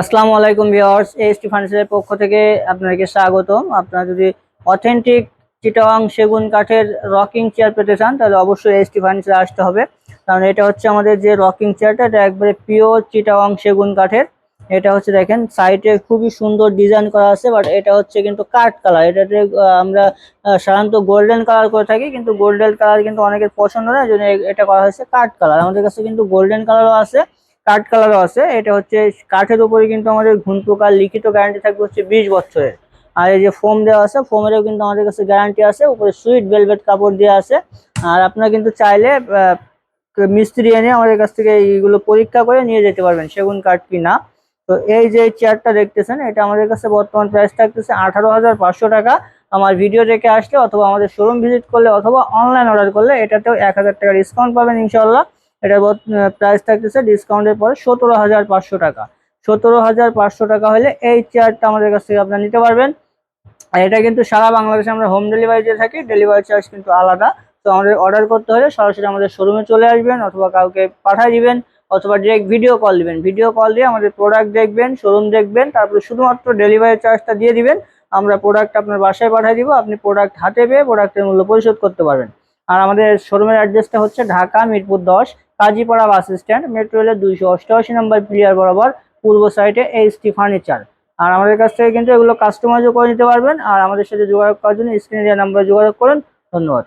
আসসালামু আলাইকুম viewers ST ফার্নিচারের পক্ষ থেকে আপনাকে স্বাগতম। আপনারা যদি অথেন্টিক চিটাং সেগুন কাঠের রকিং চেয়ার পেতে চান, তাহলে অবশ্যই এসটি ফার্নিচারে আসতে হবে। কারণ এটা হচ্ছে আমাদের যে রকিং চেয়ারটা, এটা একবারে পিওর চিটাং সেগুন কাঠের। এটা হচ্ছে দেখেন সাইডে খুবই সুন্দর ডিজাইন করা আছে বাট এটা হচ্ছে কিন্তু কাঠ কালার এটাতে আমরা সাধারণত গোল্ডেন কালার করে থাকি, কিন্তু গোল্ডেন কালার কিন্তু অনেকের পছন্দ না জন্য এটা করা হয়েছে কাঠ কালার আমাদের কাছে কিন্তু গোল্ডেন কালারও আছে কাঠ কালারও আছে, এটা হচ্ছে কাঠের উপরে কিন্তু আমাদের ঘুন পোকার লিখিত গ্যারান্টি থাকবে হচ্ছে বিশ বছরের। আর এই যে ফোম দেওয়া আছে ফোমেরও কিন্তু আমাদের কাছে গ্যারান্টি আছে, উপরে সুইট ভেলভেট কাপড় দেওয়া আছে। আর আপনারা কিন্তু চাইলে মিস্ত্রি এনে আমাদের কাছ থেকে এইগুলো পরীক্ষা করে নিয়ে যেতে পারবেন, সেগুন কাঠ কি না। তো এই যে চেয়ারটা দেখতেছেন, এটা আমাদের কাছে বর্তমান প্রাইস থাকতেছে আঠারো হাজার পাঁচশো টাকা। আমার ভিডিও দেখে আসলে অথবা আমাদের শোরুম ভিজিট করলে অথবা অনলাইন অর্ডার করলে এটাতেও এক হাজার টাকা ডিসকাউন্ট পাবেন ইনশাল্লাহ এটা প্রাইস থাকতেছে ডিসকাউন্টের পরে সতেরো হাজার পাঁচশো টাকা। সতেরো হাজার পাঁচশো টাকা হলে এই চেয়ারটা আমাদের কাছ থেকে আপনারা নিতে পারবেন। আর এটা কিন্তু সারা বাংলাদেশে আমরা হোম ডেলিভারি দিয়ে থাকি ডেলিভারি চার্জ কিন্তু আলাদা। তো আমাদের অর্ডার করতে হলে সরাসরি আমাদের শোরুমে চলে আসবেন অথবা কাউকে পাঠিয়ে দিবেন অথবা ডিরেক্ট ভিডিও কল দিবেন। ভিডিও কল দিয়ে আমাদের প্রোডাক্ট দেখবেন শোরুম দেখবেন, তারপরে শুধুমাত্র ডেলিভারি চার্জটা দিয়ে দিবেন। আমরা প্রোডাক্ট আপনার বাসায় পাঠিয়ে দিব, আপনি প্রোডাক্ট হাতে পেয়ে প্রোডাক্টের মূল্য পরিশোধ করতে পারবেন। আর আমাদের শোরুমের অ্যাড্রেসটা হচ্ছে ঢাকা মিরপুর দশ কাজীপাড়া বাস স্ট্যান্ড, মেট্রো রেলের দুইশো অষ্টআশি নম্বর প্লেয়ার বরাবর পূর্ব সাইডে এইচটি ফার্নিচার আর আমাদের কাছ থেকে কিন্তু এগুলো কাস্টমাইজও করে নিতে পারবেন। আর আমাদের সাথে যোগাযোগ করার জন্য স্ক্রিনে দেওয়া নাম্বারে যোগাযোগ করুন। ধন্যবাদ।